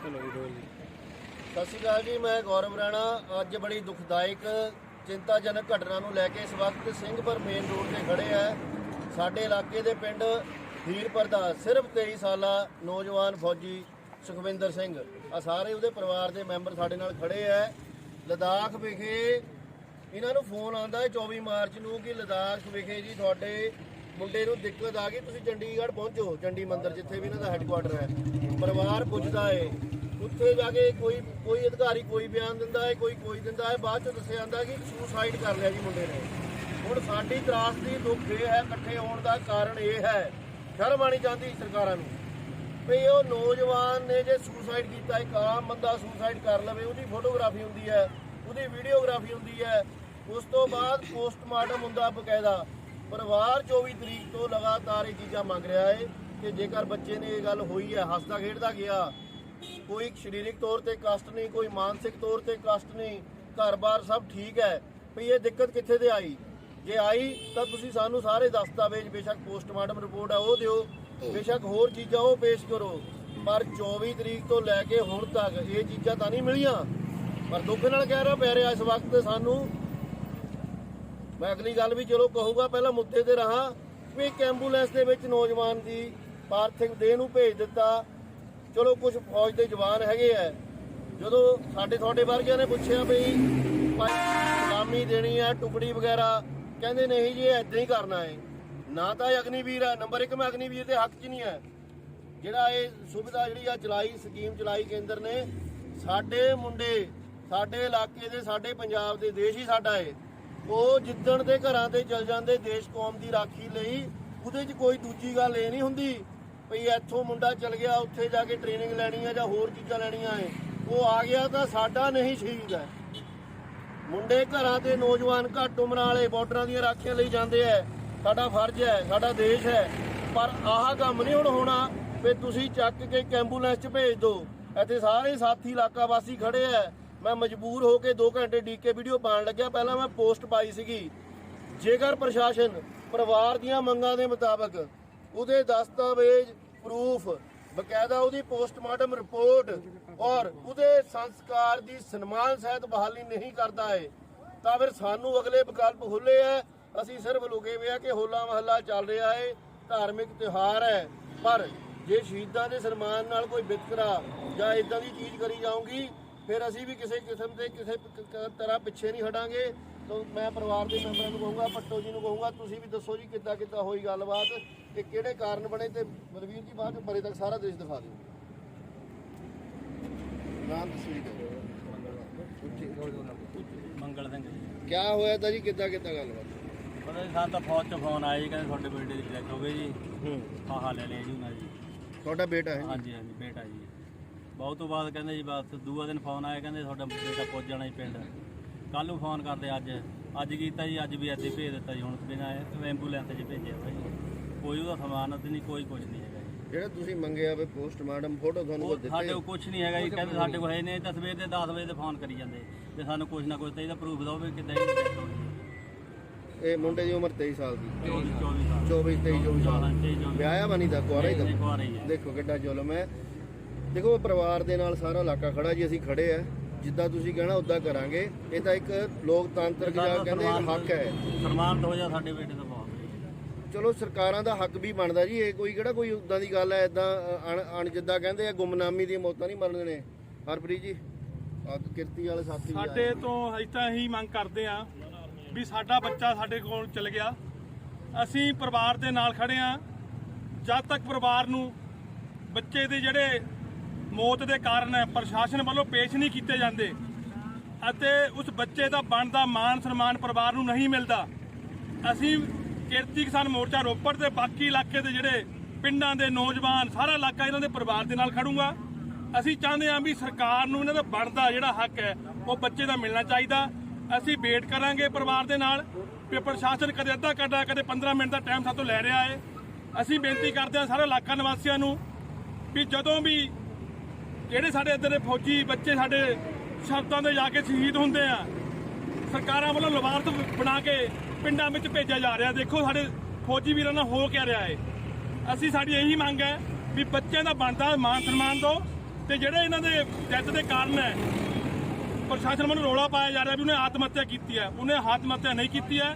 ਸਤਿ ਸ਼੍ਰੀ ਅਕਾਲ ਜੀ, ਮੈਂ ਗੌਰਵ ਰਾਣਾ। ਅੱਜ ਬੜੀ ਦੁਖਦਾਇਕ, ਚਿੰਤਾਜਨਕ ਘਟਨਾ ਨੂੰ ਲੈ ਕੇ ਇਸ ਵਕਤ ਸਿੰਘਪੁਰ ਮੇਨ ਰੋਡ ਤੇ ਖੜੇ ਆ। ਸਾਡੇ ਇਲਾਕੇ ਦੇ ਪਿੰਡ ਹੀਰਪੁਰ ਦਾ ਸਿਰਫ 23 ਸਾਲਾ ਨੌਜਵਾਨ ਫੌਜੀ ਸੁਖਵਿੰਦਰ ਸਿੰਘ। ਆ ਸਾਰੇ ਉਹਦੇ ਪਰਿਵਾਰ ਦੇ ਮੈਂਬਰ ਸਾਡੇ ਨਾਲ ਖੜੇ ਆ। ਲਦਾਖ ਵਿਖੇ ਇਹਨਾਂ ਨੂੰ ਫੋਨ ਆਂਦਾ ਹੈ 24 ਮਾਰਚ ਨੂੰ ਕਿ ਲਦਾਖ ਵਿਖੇ ਜੀ ਤੁਹਾਡੇ ਮੁੰਡੇ ਨੂੰ ਦਿੱਕਤ ਆ ਗਈ, ਤੁਸੀਂ ਚੰਡੀਗੜ੍ਹ ਪਹੁੰਚੋ, ਚੰਡੀ ਮੰਦਰ ਜਿੱਥੇ ਵੀ ਇਹਨਾਂ ਦਾ ਹੈੱਡਕੁਆਟਰ ਹੈ। ਪਰਿਵਾਰ ਪੁੱਛਦਾ ਏ। ਉੱਥੇ ਜਾ ਕੇ ਕੋਈ ਕੋਈ ਅਧਿਕਾਰੀ ਕੋਈ ਬਿਆਨ ਦਿੰਦਾ ਹੈ ਕੋਈ ਕੋਈ ਦਿੰਦਾ ਹੈ ਬਾਅਦ ਚ ਦੱਸਿਆ ਜਾਂਦਾ ਕਿ ਸੁਸਾਈਡ ਕਰ ਲਿਆ ਜੀ ਮੁੰਡੇ ਨੇ। ਹੁਣ ਸਾਡੀ ਤਰਾਸ ਦੀ ਦੁੱਖ ਇਹ ਹੈ, ਇਕੱਠੇ ਹੋਣ ਦਾ ਕਾਰਨ ਇਹ ਹੈ। ਸ਼ਰਮ ਆਣੀ ਚਾਹੁੰਦੀ ਸਰਕਾਰਾਂ ਨੂੰ ਵੀ ਉਹ ਨੌਜਵਾਨ ਨੇ ਜੇ ਸੁਸਾਈਡ ਕੀਤਾ, ਇੱਕ ਆਮ ਬੰਦਾ ਸੁਸਾਈਡ ਕਰ ਲਵੇ, ਉਹਦੀ ਫੋਟੋਗ੍ਰਾਫੀ ਹੁੰਦੀ ਹੈ, ਉਹਦੀ ਵੀਡੀਓਗ੍ਰਾਫੀ ਹੁੰਦੀ ਹੈ। ਉਸ ਤੋਂ ਬਾਅਦ ਪੋਸਟਮਾਰਟਮ ਹੁੰਦਾ ਬਕਾਇਦਾ। ਪਰਿਵਾਰ 24 ਤਰੀਕ ਤੋਂ ਲਗਾਤਾਰ ਇਹ ਚੀਜ਼ਾਂ ਮੰਗ ਰਿਹਾ ਹੈ ਕਿ ਜੇਕਰ ਬੱਚੇ ਨੇ ਇਹ ਗੱਲ ਹੋਈ ਹੈ, ਹੱਸਦਾ ਖੇਡਦਾ ਗਿਆ, ਕੋਈ ਸਰੀਰਕ ਤੌਰ ਤੇ ਕਸ਼ਟ ਨਹੀਂ, ਕੋਈ ਮਾਨਸਿਕ ਤੌਰ ਤੇ ਕਸ਼ਟ ਨਹੀਂ, ਘਰ-ਬਾਰ ਸਭ ਠੀਕ ਹੈ, ਵੀ ਇਹ ਦਿੱਕਤ ਕਿੱਥੇ ਤੇ ਆਈ? ਜੇ ਆਈ, ਤਾਂ ਤੁਸੀਂ ਸਾਨੂੰ ਸਾਰੇ ਦਸਤਾਵੇਜ਼ ਬੇਸ਼ੱਕ ਪੋਸਟਮਾਰਟਮ ਰਿਪੋਰਟ ਹੈ ਉਹ ਦਿਓ। ਬੇਸ਼ੱਕ ਹੋਰ ਚੀਜ਼ਾਂ ਉਹ ਪੇਸ਼ ਕਰੋ। ਪਰ 24 ਤਰੀਕ ਤੋਂ ਲੈ ਕੇ ਹੁਣ ਤੱਕ ਇਹ ਚੀਜ਼ਾਂ ਤਾਂ ਨਹੀਂ ਮਿਲੀਆਂ। ਪਰ ਦੁੱਖ ਨਾਲ ਕਹਿ ਰਿਹਾ, ਪੈ ਰਿਹਾ ਇਸ ਵਕਤ ਸਾਨੂੰ ਮੈਂ ਅਗਲੀ ਗੱਲ ਵੀ ਚਲੋ ਕਹੂੰਗਾ, ਪਹਿਲਾਂ ਮੁੱਦੇ ਤੇ ਰਹਾ ਵੀ ਇੱਕ ਐਂਬੂਲੈਂਸ ਦੇ ਵਿੱਚ ਨੌਜਵਾਨ ਦੀ ਪਾਰਥਿਵ ਦੇਹ ਨੂੰ ਭੇਜ ਦਿੱਤਾ। ਚਲੋ ਕੁਝ ਫੌਜ ਦੇ ਜਵਾਨ ਹੈਗੇ ਆ। ਜਦੋਂ ਸਾਡੇ ਤੁਹਾਡੇ ਵਰਗਿਆਂ ਨੇ ਪੁੱਛਿਆ ਵੀ ਸਲਾਮੀ ਦੇਣੀ ਹੈ ਟੁਕੜੀ ਵਗੈਰਾ, ਕਹਿੰਦੇ ਨਹੀਂ ਜੀ, ਇਹ ਇਦਾਂ ਹੀ ਕਰਨਾ ਹੈ ਨਾ ਤਾਂ ਇਹ ਅਗਨੀਵੀਰ ਹੈ ਨੰਬਰ 1 ਮੈਂ ਅਗਨੀਵੀਰ ਦੇ ਹੱਕ 'ਚ ਨਹੀਂ ਹੈ ਜਿਹੜਾ ਇਹ ਸੁਵਿਧਾ ਜਿਹੜੀ ਆ ਚਲਾਈ, ਸਕੀਮ ਚਲਾਈ ਕੇਂਦਰ ਨੇ, ਸਾਡੇ ਮੁੰਡੇ, ਸਾਡੇ ਇਲਾਕੇ ਦੇ, ਸਾਡੇ ਪੰਜਾਬ ਦੇ ਦੇਸ਼ ਹੀ ਸਾਡਾ ਏ। ਉਹ ਜਿੱਦਣ ਦੇ ਘਰਾਂ ਤੇ ਚਲ ਜਾਂਦੇ ਦੇਸ਼ ਕੌਮ ਦੀ ਰਾਖੀ ਲਈ, ਉਹਦੇ 'ਚ ਕੋਈ ਦੂਜੀ ਗੱਲ ਇਹ ਨਹੀਂ ਹੁੰਦੀ ਭਈ ਇੱਥੋਂ ਮੁੰਡਾ ਚਲ ਗਿਆ, ਉੱਥੇ ਜਾ ਕੇ ਟ੍ਰੇਨਿੰਗ ਲੈਣੀ ਹੈ ਜਾਂ ਹੋਰ ਚੀਜ਼ਾਂ ਲੈਣੀਆਂ ਏ ਉਹ ਆ ਗਿਆ ਤਾਂ ਸਾਡਾ ਨਹੀਂ ਸ਼ਹੀਦ ਹੈ ਮੁੰਡੇ ਘਰਾਂ ਤੇ ਨੌਜਵਾਨ ਘੱਟ ਉਮਰਾਂ ਵਾਲੇ ਬਾਰਡਰਾਂ ਦੀਆਂ ਰਾਖੀਆਂ ਲਈ ਜਾਂਦੇ ਐ। ਸਾਡਾ ਫਰਜ਼ ਹੈ ਸਾਡਾ ਦੇਸ਼ ਹੈ ਪਰ ਆਹ ਕੰਮ ਨਹੀਂ ਹੁਣ ਹੋਣਾ ਵੀ ਤੁਸੀਂ ਚੱਕ ਕੇ ਇੱਕ ਐਂਬੂਲੈਂਸ 'ਚ ਭੇਜ ਦਿਓ ਇੱਥੇ ਸਾਰੇ ਸਾਥੀ ਇਲਾਕਾ ਵਾਸੀ ਖੜੇ ਐ। ਮੈਂ ਮਜਬੂਰ ਹੋ ਕੇ 2 ਘੰਟੇ ਡੀਕੇ ਵੀਡੀਓ ਪਾਉਣ ਲੱਗਿਆ। ਪਹਿਲਾਂ ਮੈਂ ਪੋਸਟ ਪਾਈ ਸੀਗੀ। ਜੇਕਰ ਪ੍ਰਸ਼ਾਸਨ ਪਰਿਵਾਰ ਦੀਆਂ ਮੰਗਾਂ ਦੇ ਮੁਤਾਬਕ ਉਹਦੇ ਦਸਤਾਵੇਜ਼ ਪ੍ਰੂਫ ਬਕਾਇਦਾ ਉਹਦੀ ਪੋਸਟਮਾਰਟਮ ਰਿਪੋਰਟ ਔਰ ਉਹਦੇ ਸੰਸਕਾਰ ਦੀ ਸਨਮਾਨ ਸਹਿਤ ਬਹਾਲੀ ਨਹੀਂ ਕਰਦਾ ਹੈ ਤਾਂ ਫਿਰ ਸਾਨੂੰ ਅਗਲੇ ਵਿਕਲਪ ਖੁੱਲੇ ਐ ਅਸੀਂ ਸਿਰਫ ਲੁਕੇ ਹੋਏ ਆ ਕਿ ਹੋਲਾ ਮਹੱਲਾ ਚੱਲ ਰਿਹਾ ਹੈ ਧਾਰਮਿਕ ਤਿਉਹਾਰ ਹੈ। ਪਰ ਜੇ ਸ਼ਹੀਦਾਂ ਦੇ ਸਨਮਾਨ ਨਾਲ ਕੋਈ ਵਿਤਕਰਾ ਜਾਂ ਇਦਾਂ ਦੀ ਚੀਜ਼ ਕਰੀ ਜਾਊਗੀ ਫਿਰ ਅਸੀਂ ਵੀ ਕਿਸੇ ਕਿਸਮ ਦੇ ਕਿਸੇ ਕ- ਕ- ਤਰ੍ਹਾਂ ਪਿੱਛੇ ਨਹੀਂ ਹਟਾਂਗੇ। ਤਾਂ ਮੈਂ ਪਰਿਵਾਰ ਦੇ ਮੈਂਬਰਾਂ ਨੂੰ ਕਹੂੰਗਾ ਪੱਟੋ ਜੀ ਨੂੰ ਕਹੂੰਗਾ ਤੁਸੀਂ ਵੀ ਦੱਸੋ ਜੀ ਕਿੱਦਾਂ ਕਿੱਦਾਂ ਹੋਈ ਗੱਲਬਾਤ ਤੇ ਕਿਹੜੇ ਕਾਰਨ ਬਣੇ ਤੇ ਬਲਵੀਰ ਜੀ ਬਾਅਦ ਚ ਪਰੇ ਤੱਕ ਸਾਰਾ ਦ੍ਰਿਸ਼ ਦਿਖਾ ਦਿਓ। ਨਾਮ ਮੰਗਲ ਸਿੰਘ ਜੀ। ਕੀ ਹੋਇਆ ਤਾਂ ਜੀ ਕਿੱਦਾਂ ਕਿੱਦਾਂ ਗੱਲਬਾਤ? ਪਤਾ ਨਹੀਂ ਸਾਨੂੰ ਤਾਂ ਫੌਜ ਚ ਫੋਨ ਆਇਆ ਜੀ ਕਹਿੰਦੇ ਤੁਹਾਡੇ ਬੇਟੇ ਦੀ ਡੈਥ ਹੋ ਗਈ ਜੀ। ਹੂੰ। ਆਹਾ ਲੈ ਜੀ ਉਹਨਾਂ ਜੀ। ਤੁਹਾਡਾ ਬੇਟਾ ਹੈ ਹਾਂਜੀ ਹਾਂਜੀ ਬੇਟਾ ਜੀ। ਬਹੁਤ ਤੋਂ ਬਾਅਦ ਕਹਿੰਦੇ ਜੀ ਬਸ ਦੂਆ ਦਿਨ ਫੋਨ ਆਇਆ ਕਹਿੰਦੇ ਤੁਹਾਡਾ ਬੇਟਾ ਪਹੁੰਚ ਜਾਣਾ ਜੀ ਪਿੰਡ। ਕੱਲ ਨੂੰ ਫੋਨ ਕਰਦੇ ਅੱਜ। ਅੱਜ ਕੀਤਾ ਜੀ ਅੱਜ ਵੀ ਹੀ ਭੇਜ ਦਿੱਤਾ ਜੀ ਹੁਣ ਬਿਨਾਂ ਐਂਬੂਲੈਂਸ 'ਚ ਭੇਜਿਆ ਜੀ। ਕੋਈ ਉਹਦਾ ਸਮਾਨਤ ਨਹੀਂ ਕੋਈ ਕੁਝ ਨਹੀਂ ਹੈਗਾ ਜੀ। ਜਿਹੜਾ ਤੁਸੀਂ ਮੰਗਿਆ ਵੇ ਪੋਸਟਮਾਰਟਮ ਫੋਟੋ ਤੁਹਾਨੂੰ ਉਹ ਉਹ ਸਾਡੇ ਦਿੱਤੇ ਕੋਲ ਕੁਝ ਨਹੀਂ ਹੈਗਾ ਜੀ ਕਹਿੰਦੇ ਸਾਡੇ ਕੋਲ ਹੈ ਨਹੀਂ ਤਾਂ ਸਵੇਰ ਦੇ 10 ਵਜੇ ਤੇ ਫੋਨ ਕਰੀ ਜਾਂਦੇ। ਤੇ ਸਾਨੂੰ ਕੁਝ ਨਾ ਕੁਝ ਚਾਹੀਦਾ ਪ੍ਰੂਫ ਦਿਓ ਵੀ ਕਿੱਦਾਂ ਹੀ ਡੈਥ ਹੋ ਗਈ ਇਹ ਮੁੰਡੇ ਦੀ ਉਮਰ 23 ਸਾਲ ਦੀ। 24 24 ਸਾਲ। 24 23 24 ਸਾਲ। ਵਿਆਹਿਆ ਬਣੀ ਦਾ ਕੁਆਰਾ ਹੀ ਨਹੀਂ, ਦਾ ਕੁਆਰਾ ਹੀ ਹੈ। ਦੇਖੋ ਕਿੱਡਾ ਜ਼ੁਲਮ ਹੈ। ਦੇਖੋ ਪਰਿਵਾਰ ਦੇ ਨਾਲ ਸਾਰਾ ਇਲਾਕਾ ਖੜਾ ਜੀ ਅਸੀਂ ਖੜੇ ਆ। ਜਿੱਦਾਂ ਤੁਸੀਂ ਕਹਿਣਾ ਉਦਾਂ ਕਰਾਂਗੇ। ਇਹ ਤਾਂ ਇੱਕ ਲੋਕਤੰਤਰਕ ਜਾਂ ਕਹਿੰਦੇ ਹੱਕ ਹੈ। ਸਨਮਾਨ ਹੋ ਜਾ ਸਾਡੇ ਬੇਟੇ ਦਾ ਬਹੁਤ ਚਲੋ ਸਰਕਾਰਾਂ ਦਾ ਹੱਕ ਵੀ ਬਣਦਾ ਜੀ। ਇਹ ਕੋਈ ਕਿਹੜਾ ਕੋਈ ਉਦਾਂ ਦੀ ਗੱਲ ਹੈ ਇਦਾਂ ਅਣ ਜਿੱਦਾਂ ਕਹਿੰਦੇ ਆ ਗੁੰਮਨਾਮੀ ਦੀਆਂ ਮੌਤਾਂ ਨਹੀਂ ਮਰਦੇ ਨੇ ਹਰਪ੍ਰੀਤ ਜੀ ਆ ਕਿਰਤੀ ਵਾਲੇ ਸਾਥੀ। ਸਾਡੇ ਤੋਂ ਅਸੀਂ ਤਾਂ ਇਹੀ ਮੰਗ ਕਰਦੇ ਆ ਵੀ ਸਾਡਾ ਬੱਚਾ ਸਾਡੇ ਕੋਲ ਚਲ ਗਿਆ। ਅਸੀਂ ਪਰਿਵਾਰ ਦੇ ਨਾਲ ਖੜੇ ਆ ਜਦ ਤੱਕ ਪਰਿਵਾਰ ਨੂੰ ਬੱਚੇ ਦੇ ਜਿਹੜੇ ਮੌਤ ਦੇ ਕਾਰਨ ਪ੍ਰਸ਼ਾਸਨ ਵੱਲੋਂ ਪੇਸ਼ ਨਹੀਂ ਕੀਤੇ ਜਾਂਦੇ ਅਤੇ ਉਸ ਬੱਚੇ ਦਾ ਬਣਦਾ ਮਾਨ ਸਨਮਾਨ ਪਰਿਵਾਰ ਨੂੰ ਨਹੀਂ ਮਿਲਦਾ। ਅਸੀਂ ਕਿਰਤੀ ਕਿਸਾਨ ਮੋਰਚਾ ਰੋਪੜ ਤੇ ਬਾਕੀ ਇਲਾਕੇ ਦੇ ਜਿਹੜੇ ਪਿੰਡਾਂ ਦੇ ਨੌਜਵਾਨ ਸਾਰਾ ਇਲਾਕਾ ਇਹਨਾਂ ਦੇ ਪਰਿਵਾਰ ਦੇ ਨਾਲ ਖੜੂਗਾ। ਅਸੀਂ ਚਾਹੁੰਦੇ ਹਾਂ ਵੀ ਸਰਕਾਰ ਨੂੰ ਇਹਨਾਂ ਦਾ ਬਣਦਾ ਜਿਹੜਾ ਹੱਕ ਹੈ, ਉਹ ਬੱਚੇ ਦਾ ਮਿਲਣਾ ਚਾਹੀਦਾ। ਅਸੀਂ ਵੇਟ ਕਰਾਂਗੇ ਪਰਿਵਾਰ ਦੇ ਨਾਲ ਵੀ ਪ੍ਰਸ਼ਾਸਨ ਕਦੇ ਅੱਧਾ ਘੰਟਾ, ਕਦੇ 15 ਮਿੰਟ ਦਾ ਟਾਈਮ ਸਾਤੋਂ ਲੈ ਰਿਹਾ ਹੈ। ਅਸੀਂ ਬੇਨਤੀ ਕਰਦੇ ਹਾਂ ਸਾਰੇ ਇਲਾਕਾ ਨਿਵਾਸੀਆਂ ਨੂੰ ਵੀ ਜਦੋਂ ਵੀ ਜਿਹੜੇ ਸਾਡੇ ਇੱਧਰ ਦੇ ਫੌਜੀ ਬੱਚੇ ਸਾਡੇ ਸ਼ਰਤਾਂ ਦੇ ਜਾ ਕੇ ਸ਼ਹੀਦ ਹੁੰਦੇ ਆ? ਸਰਕਾਰਾਂ ਵੱਲੋਂ ਲਵਾਰਤ ਬਣਾ ਕੇ ਪਿੰਡਾਂ ਵਿੱਚ ਭੇਜਿਆ ਜਾ ਰਿਹਾ। ਦੇਖੋ ਸਾਡੇ ਫੌਜੀ ਵੀਰਾਂ ਨਾਲ ਹੋ ਕੇ ਰਿਹਾ ਹੈ ਅਸੀਂ ਸਾਡੀ ਇਹੀ ਮੰਗ ਹੈ ਵੀ ਬੱਚਿਆਂ ਦਾ ਬਣਦਾ ਮਾਨ ਸਨਮਾਨ ਦਿਓ ਤੇ ਜਿਹੜੇ ਇਹਨਾਂ ਦੇ ਡੈਥ ਦੇ ਕਾਰਨ ਹੈ, ਪ੍ਰਸ਼ਾਸਨ ਵੱਲੋਂ ਰੋਲਾ ਪਾਇਆ ਜਾ ਰਿਹਾ ਵੀ ਉਹਨੇ ਆਤਮ ਹੱਤਿਆ ਕੀਤੀ ਹੈ। ਉਹਨੇ ਆਤਮ ਹੱਤਿਆ ਨਹੀਂ ਕੀਤੀ ਹੈ।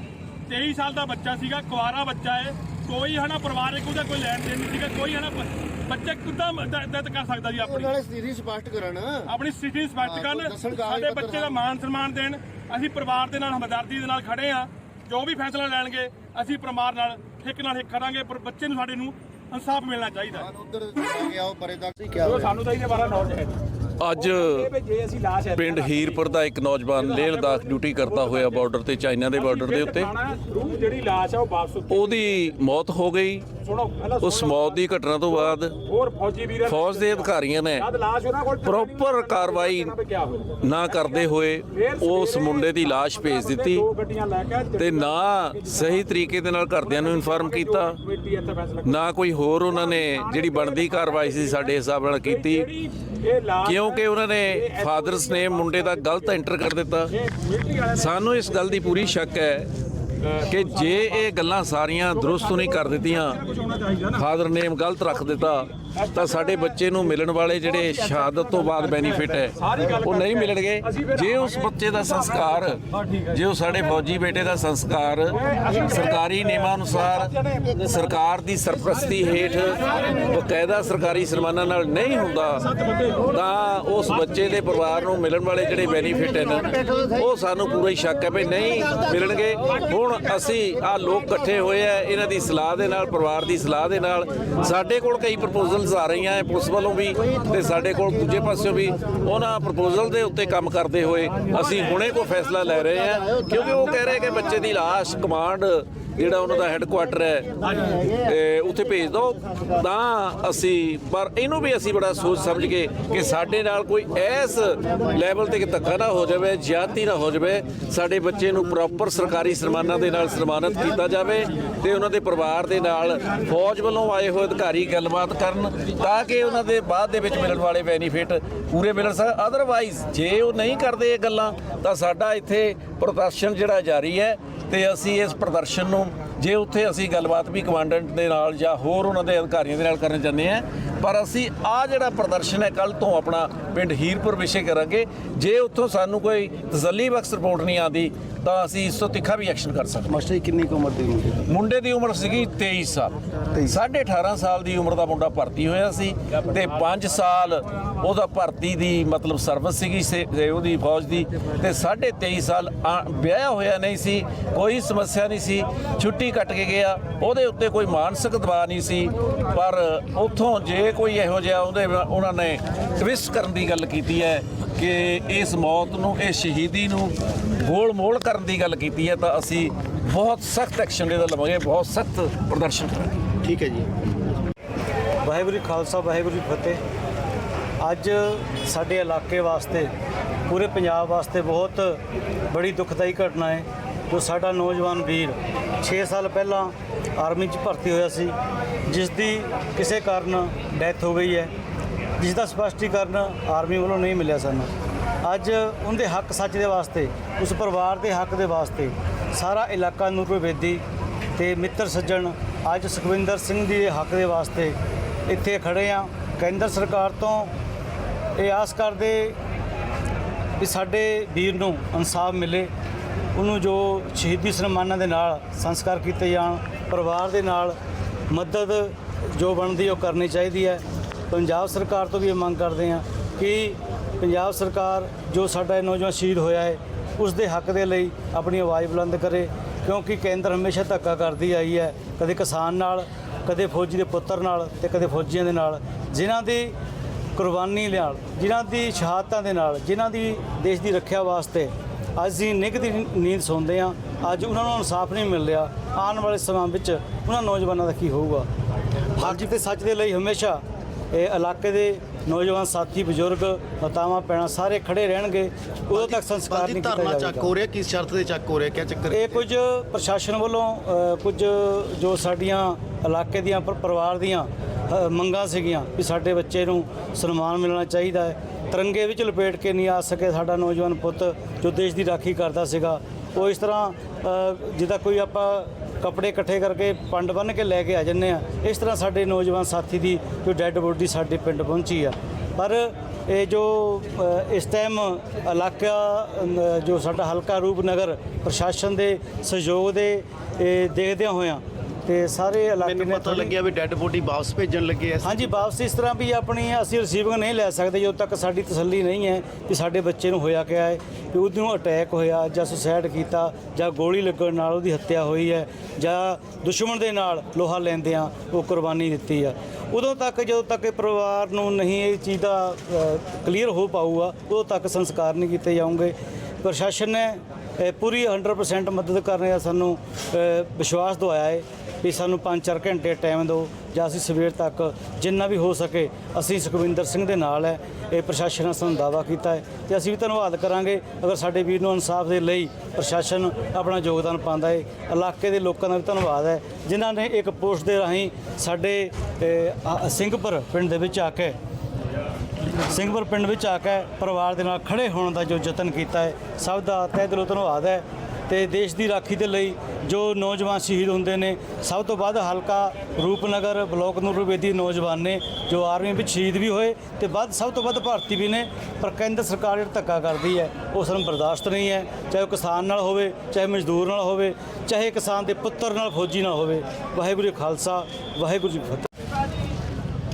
23 ਸਾਲ ਦਾ ਬੱਚਾ ਸੀਗਾ, ਕੁਆਰਾ ਬੱਚਾ ਹੈ ਕੋਈ ਹਨਾ ਇੱਕ ਉਹਦਾ ਕੋਈ ਲੈਣ ਦੇਣ ਨਹੀਂ ਸੀਗਾ, ਕੋਈ ਹਨਾ ਬ- ਬੱਚਾ ਕਿੱਦਾਂ ਡੈਥ ਕਰ ਸਕਦਾ ਜੀ ਆਪਣੀ? ਨਾਲੇ ਸਥਿਤੀ ਸਪਸ਼ਟ ਕਰਨ। ਆਪਣੀ ਸਥਿਤੀ ਸਪਸ਼ਟ ਕਰਨ। ਸਾਡੇ ਬੱਚੇ ਦਾ ਮਾਣ ਸਨਮਾਨ ਦੇਣ। ਅਸੀਂ ਪਰਿਵਾਰ ਦੇ ਨਾਲ ਹਮਦਰਦੀ ਦੇ ਨਾਲ ਖੜੇ ਆ ਜੋ ਵੀ ਫੈਸਲਾ ਲੈਣਗੇ ਅਸੀਂ ਪਰਿਵਾਰ ਨਾਲ ਹਿੱਕ ਨਾਲ ਹਿੱਕ ਖੜਾਂਗੇ ਪਰ ਬੱਚੇ ਨੂੰ ਸਾਡੇ ਨੂੰ ਇਨਸਾਫ ਮਿਲਣਾ ਚਾਹੀਦਾ। ਉਧਰ ਗਿਆ ਉਹ ਪਰੇ ਤੱਕ ਕੀ ਸਾਨੂੰ ਤਾਂ ਇਹਦੇ ਬਾਰੇ ਨੌਲੇਜ ਹੈ ਅੱਜ ਪਿੰਡ ਹੀਰਪੁਰ ਦਾ ਇੱਕ ਨੌਜਵਾਨ ਲੇਹ ਲਦਾਖ ਡਿਊਟੀ ਕਰਦਾ ਹੋਇਆ ਬਾਰਡਰ ਤੇ, ਚਾਈਨਾ ਦੇ ਬਾਰਡਰ ਦੇ ਉੱਤੇ। ਜਿਹੜੀ ਲਾਸ਼ ਹੈ ਉਹ ਵਾਪਸ ਉਹਦੀ ਮੌਤ ਹੋ ਗਈ। ਉਸ ਮੌਤ ਦੀ ਘਟਨਾ ਤੋਂ ਬਾਅਦ ਹੋਰ ਫੌਜੀ ਵੀਰ ਫੌਜ ਦੇ ਅਧਿਕਾਰੀਆਂ ਨੇ ਪ੍ਰੋਪਰ ਕਾਰਵਾਈ ਨਾ ਕਰਦੇ ਹੋਏ ਉਸ ਮੁੰਡੇ ਦੀ ਲਾਸ਼ ਭੇਜ ਦਿੱਤੀ ਤੇ ਨਾ ਸਹੀ ਤਰੀਕੇ ਦੇ ਨਾਲ ਘਰਦਿਆਂ ਨੂੰ ਇਨਫਾਰਮ ਕੀਤਾ। ਨਾ ਕੋਈ ਹੋਰ ਉਹਨਾਂ ਨੇ ਜਿਹੜੀ ਬਣਦੀ ਕਾਰਵਾਈ ਸੀ ਸਾਡੇ ਹਿਸਾਬ ਨਾਲ ਕੀਤੀ। ਜਿਹੜੀ ਕਿਉਂਕਿ ਉਹਨਾਂ ਨੇ ਫਾਦਰਸ ਨੇ ਮੁੰਡੇ ਦਾ ਗਲਤ ਐਂਟਰ ਕਰ ਦਿੱਤਾ। ਸਾਨੂੰ ਇਸ ਗੱਲ ਦੀ ਪੂਰੀ ਸ਼ੱਕ ਹੈ ਕਿ ਜੇ ਇਹ ਗੱਲਾਂ ਸਾਰੀਆਂ ਦਰੁਸਤ ਨਹੀਂ ਕਰ ਦਿੱਤੀਆਂ, ਫਾਦਰ ਨੇਮ ਗਲਤ ਰੱਖ ਦਿੱਤਾ ਤਾਂ ਸਾਡੇ ਬੱਚੇ ਨੂੰ ਮਿਲਣ ਵਾਲੇ ਜਿਹੜੇ ਸ਼ਹਾਦਤ ਤੋਂ ਬਾਅਦ ਬੈਨੀਫਿਟ ਹੈ, ਉਹ ਨਹੀਂ ਮਿਲਣਗੇ। ਜੇ ਉਸ ਬੱਚੇ ਦਾ ਸੰਸਕਾਰ, ਜੇ ਉਹ ਸਾਡੇ ਫੌਜੀ ਬੇਟੇ ਦਾ ਸੰਸਕਾਰ ਸਰਕਾਰੀ ਨਿਯਮਾਂ ਅਨੁਸਾਰ ਸਰਕਾਰ ਦੀ ਸਰਪ੍ਰਸਤੀ ਹੇਠ ਬਕਾਇਦਾ ਸਰਕਾਰੀ ਸਨਮਾਨਾਂ ਨਾਲ ਨਹੀਂ ਹੁੰਦਾ, ਤਾਂ ਉਸ ਬੱਚੇ ਦੇ ਪਰਿਵਾਰ ਨੂੰ ਮਿਲਣ ਵਾਲੇ ਜਿਹੜੇ ਬੈਨੀਫਿਟ ਹਨ, ਉਹ ਸਾਨੂੰ ਪੂਰਾ ਹੀ ਸ਼ੱਕ ਹੈ ਵੀ ਨਹੀਂ ਮਿਲਣਗੇ। ਹੁਣ ਅਸੀਂ ਆ ਲੋਕ ਇਕੱਠੇ ਹੋਏ ਆ, ਇਹਨਾਂ ਦੀ ਸਲਾਹ ਦੇ ਨਾਲ, ਪਰਿਵਾਰ ਦੀ ਸਲਾਹ ਦੇ ਨਾਲ, ਸਾਡੇ ਕੋਲ ਕਈ ਪ੍ਰਪੋਜ਼ਲ ਪ੍ਰਪੋਜ਼ਲਸ ਆ ਰਹੀਆਂ ਹੈ ਪੁਲਿਸ ਵੱਲੋਂ ਵੀ ਤੇ ਸਾਡੇ ਕੋਲ ਦੂਜੇ ਪਾਸਿਓਂ ਵੀ ਉਹਨਾਂ ਪ੍ਰਪੋਜ਼ਲ ਦੇ ਉੱਤੇ ਕੰਮ ਕਰਦੇ ਹੋਏ ਅਸੀਂ ਹੁਣੇ ਕੋ ਫੈਸਲਾ ਲੈ ਰਹੇ ਹਾਂ ਕਿਉਂਕਿ ਉਹ ਕਹਿ ਰਹੇ ਕਿ ਬੱਚੇ ਦੀ ਲਾਸ਼ ਕਮਾਂਡ ਜਿਹੜਾ ਉਹਨਾਂ ਦਾ ਹੈੱਡਕੁਆਟਰ ਹੈ ਉੱਥੇ ਭੇਜ ਦਿਓ। ਤਾਂ ਅਸੀਂ, ਪਰ ਇਹਨੂੰ ਵੀ ਅਸੀਂ ਬੜਾ ਸੋਚ ਸਮਝ ਕੇ ਕਿ ਸਾਡੇ ਨਾਲ ਕੋਈ ਐਸ ਲੈਵਲ ਤੇ ਧੱਕਾ ਨਾ ਹੋ ਜਾਵੇ ਜ਼ਿਆਦਤੀ ਨਾ ਹੋ ਜਾਵੇ, ਸਾਡੇ ਬੱਚੇ ਨੂੰ ਪ੍ਰੋਪਰ ਸਰਕਾਰੀ ਸਨਮਾਨਾਂ ਦੇ ਨਾਲ ਸਨਮਾਨਿਤ ਕੀਤਾ ਜਾਵੇ ਤੇ ਉਹਨਾਂ ਦੇ ਪਰਿਵਾਰ ਦੇ ਨਾਲ ਫੌਜ ਵੱਲੋਂ ਆਏ ਹੋਏ ਅਧਿਕਾਰੀ ਗੱਲਬਾਤ ਕਰਨ ਤਾਂ ਕਿ ਉਹਨਾਂ ਦੇ ਬਾਅਦ ਦੇ ਵਿੱਚ ਮਿਲਣ ਵਾਲੇ ਬੈਨੀਫਿਟ ਪੂਰੇ ਮਿਲਣ ਸਕ ਅਦਰਵਾਈਜ਼ ਜੇ ਉਹ ਨਹੀਂ ਕਰਦੇ ਇਹ ਗੱਲਾਂ, ਤਾਂ ਸਾਡਾ ਇੱਥੇ ਪ੍ਰਦਰਸ਼ਨ ਜਿਹੜਾ ਜਾਰੀ ਹੈ ਤੇ ਅਸੀਂ ਇਸ ਪ੍ਰਦਰਸ਼ਨ ਨੂੰ, ਜੇ ਉੱਥੇ ਅਸੀਂ ਗੱਲਬਾਤ ਵੀ ਕਮਾਂਡੈਂਟ ਦੇ ਨਾਲ ਜਾਂ ਹੋਰ ਉਹਨਾਂ ਦੇ ਅਧਿਕਾਰੀਆਂ ਦੇ ਨਾਲ ਕਰਨ ਜਾਂਦੇ ਆ ਪਰ ਅਸੀਂ ਆ ਜਿਹੜਾ ਪ੍ਰਦਰਸ਼ਨ ਹੈ ਕੱਲ ਤੋਂ ਆਪਣਾ ਪਿੰਡ ਹੀਰਪੁਰ ਵਿਸ਼ੇ ਕਰਾਂਗੇ। ਜੇ ਉੱਥੋਂ ਸਾਨੂੰ ਕੋਈ ਤਸੱਲੀ ਬਖਸ਼ ਰਿਪੋਰਟ ਨਹੀਂ ਆਉਂਦੀ ਤਾਂ ਅਸੀਂ ਇਸ ਤੋਂ ਤਿੱਖਾ ਵੀ ਐਕਸ਼ਨ ਕਰ ਸਕਦੇ ਮਾਸਟਰ ਜੀ ਕਿੰਨੀ ਕੁ ਉਮਰ ਦੀ ਮੁੰਡੇ ਦੀ? ਮੁੰਡੇ ਦੀ ਉਮਰ ਸੀਗੀ 23 ਸਾਲ। 18.5 ਸਾਲ ਦੀ ਉਮਰ ਦਾ ਮੁੰਡਾ ਭਰਤੀ ਹੋਇਆ ਸੀ ਤੇ 5 ਸਾਲ ਉਹਦਾ ਭਰਤੀ ਦੀ ਮਤਲਬ ਸਰਵਿਸ ਸੀਗੀ ਸੇ- ਤੇ ਉਹਦੀ ਫੌਜ ਦੀ। ਤੇ 23.5 ਸਾਲ ਆ- ਵਿਆਹਿਆ ਹੋਇਆ ਨਹੀਂ ਸੀ ਕੋਈ ਸਮੱਸਿਆ ਨਹੀਂ ਸੀ ਛੁੱਟੀ ਕੱਟ ਕੇ ਗਿਆ। ਉਹਦੇ ਉੱਤੇ ਕੋਈ ਮਾਨਸਿਕ ਦਬਾਅ ਨਹੀਂ ਸੀ ਪਰ ਉੱਥੋਂ ਜੇ ਕੋਈ ਇਹੋ ਜਿਹਾ ਉਹਦੇ ਉਹਨਾਂ ਨੇ ਟਵਿਸਟ ਕਰਨ ਦੀ ਗੱਲ ਕੀਤੀ ਹੈ ਕਿ ਇਸ ਮੌਤ ਨੂੰ ਇਸ ਸ਼ਹੀਦੀ ਨੂੰ ਗੋਲ ਮੋਲ ਕਰਨ ਦੀ ਗੱਲ ਕੀਤੀ ਹੈ ਤਾਂ ਅਸੀਂ ਬਹੁਤ ਸਖਤ ਐਕਸ਼ਨ ਇਹਦਾ ਲਵਾਂਗੇ, ਬਹੁਤ ਸਖਤ ਪ੍ਰਦਰਸ਼ਨ ਕਰਾਂਗੇ। ਠੀਕ ਹੈ ਜੀ। ਵਾਹਿਗੁਰੂ ਖਾਲਸਾ, ਵਾਹਿਗੁਰੂ ਜੀ ਫਤਿਹ। ਅੱਜ ਸਾਡੇ ਇਲਾਕੇ ਵਾਸਤੇ, ਪੂਰੇ ਪੰਜਾਬ ਵਾਸਤੇ ਬਹੁਤ ਬੜੀ ਦੁਖਦਾਈ ਘਟਨਾ ਹੈ, ਜੋ ਸਾਡਾ ਨੌਜਵਾਨ ਵੀਰ 6 ਸਾਲ ਪਹਿਲਾਂ ਆਰਮੀ 'ਚ ਭਰਤੀ ਹੋਇਆ ਸੀ ਜਿਸ ਦੀ ਕਿਸੇ ਕਾਰਨ ਡੈਥ ਹੋ ਗਈ ਹੈ ਜਿਸ ਦਾ ਸਪਸ਼ਟੀਕਰਨ ਆਰਮੀ ਵੱਲੋਂ ਨਹੀਂ ਮਿਲਿਆ ਸਾਨੂੰ। ਅੱਜ ਉਹਦੇ ਹੱਕ ਸੱਚ ਦੇ ਵਾਸਤੇ, ਉਸ ਪਰਿਵਾਰ ਦੇ ਹੱਕ ਦੇ ਵਾਸਤੇ ਸਾਰਾ ਇਲਾਕਾ ਨੂਰਪੁਰ ਬੇਦੀ ਤੇ ਮਿੱਤਰ ਸੱਜਣ ਅੱਜ ਸੁਖਵਿੰਦਰ ਸਿੰਘ ਦੀ ਹੱਕ ਦੇ ਵਾਸਤੇ ਇੱਥੇ ਖੜੇ ਆ। ਕੇਂਦਰ ਸਰਕਾਰ ਤੋਂ ਇਹ ਆਸ ਕਰਦੇ ਵੀ ਸਾਡੇ ਵੀਰ ਨੂੰ ਇਨਸਾਫ ਮਿਲੇ, ਉਹਨੂੰ ਜੋ ਸ਼ਹੀਦੀ ਸਨਮਾਨਾਂ ਦੇ ਨਾਲ ਸੰਸਕਾਰ ਕੀਤੇ ਜਾਣ, ਪਰਿਵਾਰ ਦੇ ਨਾਲ ਮਦਦ ਜੋ ਬਣਦੀ ਉਹ ਕਰਨੀ ਚਾਹੀਦੀ ਹੈ। ਪੰਜਾਬ ਸਰਕਾਰ ਤੋਂ ਵੀ ਇਹ ਮੰਗ ਕਰਦੇ ਆ ਕਿ ਪੰਜਾਬ ਸਰਕਾਰ ਜੋ ਸਾਡਾ ਇਹ ਨੌਜਵਾਨ ਸ਼ਹੀਦ ਹੋਇਆ ਹੈ ਉਸ ਦੇ ਹੱਕ ਦੇ ਲਈ ਆਪਣੀ ਆਵਾਜ਼ ਬੁਲੰਦ ਕਰੇ ਕਿਉਂਕਿ ਕੇਂਦਰ ਹਮੇਸ਼ਾ ਧੱਕਾ ਕਰਦੀ ਆਈ ਹੈ ਕਦੇ ਕਿਸਾਨ ਨਾਲ ਕਦੇ ਫੌਜੀ ਦੇ ਪੁੱਤਰ ਨਾਲ ਤੇ ਕਦੇ ਫੌਜੀਆਂ ਦੇ ਨਾਲ ਜਿਨ੍ਹਾਂ ਦੀ ਕੁਰਬਾਨੀ ਨਾਲ ਜਿਨ੍ਹਾਂ ਦੀ ਸ਼ਹਾਦਤਾਂ ਦੇ ਨਾਲ ਜਿਨ੍ਹਾਂ ਦੀ ਦੇਸ਼ ਦੀ ਰੱਖਿਆ ਵਾਸਤੇ ਅੱਜ ਅਸੀਂ ਨਿੱਘ ਦੀ ਨੀਂਦ ਸੌਂਦੇ ਆ ਅੱਜ ਉਹਨਾਂ ਨੂੰ ਇਨਸਾਫ ਨਹੀਂ ਮਿਲ ਰਿਹਾ ਆਉਣ ਵਾਲੇ ਸਮਾਂ ਵਿੱਚ ਉਹਨਾਂ ਨੌਜਵਾਨਾਂ ਦਾ ਕੀ ਹੋਊਗਾ? ਹੱਕ ਤੇ ਸੱਚ ਦੇ ਲਈ ਹਮੇਸ਼ਾ ਇਹ ਇਲਾਕੇ ਦੇ ਨੌਜਵਾਨ ਸਾਥੀ ਬਜ਼ੁਰਗ ਮਾਤਾਵਾਂ ਪੈਣਾ ਸਾਰੇ ਖੜੇ ਰਹਿਣਗੇ। ਉਦੋਂ ਤੱਕ ਸੰਸਕਾਰ ਨਹੀਂ ਕੀਤਾ ਧਰਨਾ ਚੱਕ ਹੋ ਰਿਹਾ? ਕਿਸ ਸ਼ਰਤ ਦੇ ਚੱਕ ਹੋ ਰਿਹਾ? ਕੀ ਚੱਕਰ ਇਹ ਕੁਝ ਪ੍ਰਸ਼ਾਸਨ ਵੱਲੋਂ ਕੁਝ ਜੋ ਸਾਡੀਆਂ ਇਲਾਕੇ ਦੀਆਂ ਪਰ- ਪਰਿਵਾਰ ਦੀਆਂ ਮੰਗਾਂ ਸੀਗੀਆਂ ਵੀ ਸਾਡੇ ਬੱਚੇ ਨੂੰ ਸਨਮਾਨ ਮਿਲਣਾ ਚਾਹੀਦਾ ਹੈ। ਤਿਰੰਗੇ ਵਿੱਚ ਲਪੇਟ ਕੇ ਨਹੀਂ ਆ ਸਕੇ ਸਾਡਾ ਨੌਜਵਾਨ ਪੁੱਤ ਜੋ ਦੇਸ਼ ਦੀ ਰਾਖੀ ਕਰਦਾ ਸੀਗਾ। ਉਹ ਇਸ ਤਰ੍ਹਾਂ ਜਿੱਦਾਂ ਕੋਈ ਆਪਾਂ ਕੱਪੜੇ ਇਕੱਠੇ ਕਰਕੇ ਪੰਡ ਬੰਨ੍ਹ ਕੇ ਲੈ ਕੇ ਆ ਜੰਨੇ ਆ। ਇਸ ਤਰ੍ਹਾਂ ਸਾਡੇ ਨੌਜਵਾਨ ਸਾਥੀ ਦੀ, ਜੋ ਡੈੱਡ ਬੋਡੀ ਸਾਡੇ ਪਿੰਡ ਪਹੁੰਚੀ ਆ। ਪਰ ਇਹ ਜੋ ਇਸ ਟਾਈਮ ਇਲਾਕਾ ਜੋ ਸਾਡਾ ਹਲਕਾ ਰੂਪਨਗਰ ਪ੍ਰਸ਼ਾਸਨ ਦੇ ਸਹਿਯੋਗ ਦੇ, ਇਹ ਦੇਖਦਿਆਂ ਹੋਇਆਂ ਤੇ ਸਾਰੇ ਇਲਾਕੇ ਮੈਨੂੰ ਨੇ ਪਤਾ ਥੋੜ੍ਹੀ- ਲੱਗਿਆ ਵੀ ਡੈੱਡ ਬੋਡੀ ਵਾਪਸ ਭੇਜਣ ਲੱਗੇ ਐ ਹਾਂਜੀ ਵਾਪਸ ਇਸ ਤਰ੍ਹਾਂ ਵੀ ਆਪਣੀ ਅਸੀਂ ਰਿਸੀਵਿੰਗ ਨਹੀਂ ਲੈ ਸਕਦੇ ਜਦੋਂ ਤੱਕ ਸਾਡੀ ਤਸੱਲੀ ਨਹੀਂ ਹੈ ਕਿ ਸਾਡੇ ਬੱਚੇ ਨੂੰ ਹੋਇਆ ਕਿਆ ਹੈ ਕਿ ਉਹਨੂੰ ਅਟੈਕ ਹੋਇਆ ਜਾਂ ਸੁਸਾਈਡ ਕੀਤਾ ਜਾਂ ਗੋਲੀ ਲੱਗਣ ਨਾਲ ਉਹਦੀ ਹੱਤਿਆ ਹੋਈ ਹੈ ਜਾਂ ਦੁਸ਼ਮਣ ਦੇ ਨਾਲ ਲੋਹਾ ਲੈਂਦਿਆਂ ਉਹ ਕੁਰਬਾਨੀ ਦਿੱਤੀ ਆ। ਉਦੋਂ ਤੱਕ ਜਦੋਂ ਤੱਕ ਇਹ ਪਰਿਵਾਰ ਨੂੰ ਨਹੀਂ ਇਹ ਚੀਜ਼ ਦਾ ਕਲੀਅਰ ਹੋ ਪਾਊਗਾ ਉਦੋਂ ਤੱਕ ਸੰਸਕਾਰ ਨਹੀਂ ਕੀਤੇ ਜਾਣਗੇ ਪ੍ਰਸ਼ਾਸਨ ਨੇ ਪੂਰੀ 100% ਮਦਦ ਕਰਨ ਦਾ ਸਾਨੂੰ ਅ, ਵਿਸ਼ਵਾਸ ਦਵਾਇਆ ਹੈ। ਵੀ ਸਾਨੂੰ 5-4 ਘੰਟੇ ਟਾਈਮ ਦਿਓ ਜਾਂ ਅਸੀਂ ਸਵੇਰ ਤੱਕ ਜਿੰਨਾ ਵੀ ਹੋ ਸਕੇ, ਅਸੀਂ ਸੁਖਵਿੰਦਰ ਸਿੰਘ ਦੇ ਨਾਲ ਹੈ। ਇਹ ਪ੍ਰਸ਼ਾਸਨ ਨੇ ਸਾਨੂੰ ਦਾਵਾ ਕੀਤਾ ਹੈ ਤੇ ਅਸੀਂ ਵੀ ਧੰਨਵਾਦ ਕਰਾਂਗੇ ਅਗਰ ਸਾਡੇ ਵੀਰ ਨੂੰ ਇਨਸਾਫ ਦੇ ਲਈ ਪ੍ਰਸ਼ਾਸਨ ਆਪਣਾ ਯੋਗਦਾਨ ਪਾਉਂਦਾ ਹੈ। ਇਲਾਕੇ ਦੇ ਲੋਕਾਂ ਦਾ ਵੀ ਧੰਨਵਾਦ ਹੈ, ਜਿਨ੍ਹਾਂ ਨੇ ਇੱਕ ਪੋਸਟ ਦੇ ਰਾਹੀਂ ਸਾਡੇ ਸਿੰਘਪੁਰ ਪਿੰਡ ਦੇ ਵਿੱਚ ਆ ਕੇ, ਸਿੰਘਪੁਰ ਪਿੰਡ ਵਿੱਚ ਆ ਕੇ ਪਰਿਵਾਰ ਦੇ ਨਾਲ ਖੜੇ ਹੋਣ ਦਾ ਜੋ ਯਤਨ ਕੀਤਾ ਹੈ, ਸਭ ਦਾ ਤਹਿ ਦਿਲੋਂ ਧੰਨਵਾਦ ਹੈ। ਤੇ ਦੇਸ਼ ਦੀ ਰਾਖੀ ਦੇ ਲਈ ਜੋ ਨੌਜਵਾਨ ਸ਼ਹੀਦ ਹੁੰਦੇ ਨੇ ਸਭ ਤੋਂ ਵੱਧ ਹਲਕਾ ਰੂਪਨਗਰ ਬਲਾਕ ਨੂਰਬੇਦੀ ਨੌਜਵਾਨ ਨੇ ਜੋ ਆਰਮੀ ਵਿੱਚ ਸ਼ਹੀਦ ਵੀ ਹੋਏ ਤੇ ਵੱਧ ਸਭ ਤੋਂ ਵੱਧ ਭਾਰਤੀ ਵੀ ਨੇ ਪਰ ਕੇਂਦਰ ਸਰਕਾਰ ਜਿਹੜਾ ਧੱਕਾ ਕਰਦੀ ਹੈ ਉਹ ਸਾਨੂੰ ਬਰਦਾਸ਼ਤ ਨਹੀਂ ਹੈ। ਚਾਹੇ ਉਹ ਕਿਸਾਨ ਨਾਲ ਹੋਵੇ ਚਾਹੇ ਮਜ਼ਦੂਰ ਨਾਲ ਹੋਵੇ ਚਾਹੇ ਕਿਸਾਨ ਦੇ ਪੁੱਤਰ ਨਾਲ ਫੌਜੀ ਨਾਲ ਹੋਵੇ ਵਾਹਿਗੁਰੂ ਜੀ ਖਾਲਸਾ ਵਾਹਿਗੁਰੂ ਜੀ ਫਤਿਹ।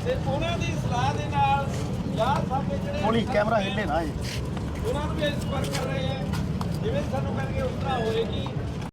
ਤੇ ਉਹਨਾਂ ਦੀ ਸਲਾਹ ਦੇ ਨਾਲ ਯਾਰ ਸਾਡੇ ਜਿਹੜੇ ਹੌਲੀ ਕੈਮਰਾ ਹਿੱਲੇ ਨਾ ਇਹ। ਉਹਨਾਂ ਨੂੰ ਵੀ ਇੰਸਪਾਇਰ ਕਰ ਰਹੇ ਆ ਜਿਵੇਂ ਸਾਨੂੰ ਕਰਨਗੇ ਉਸ ਤਰ੍ਹਾਂ ਹੋਏਗੀ।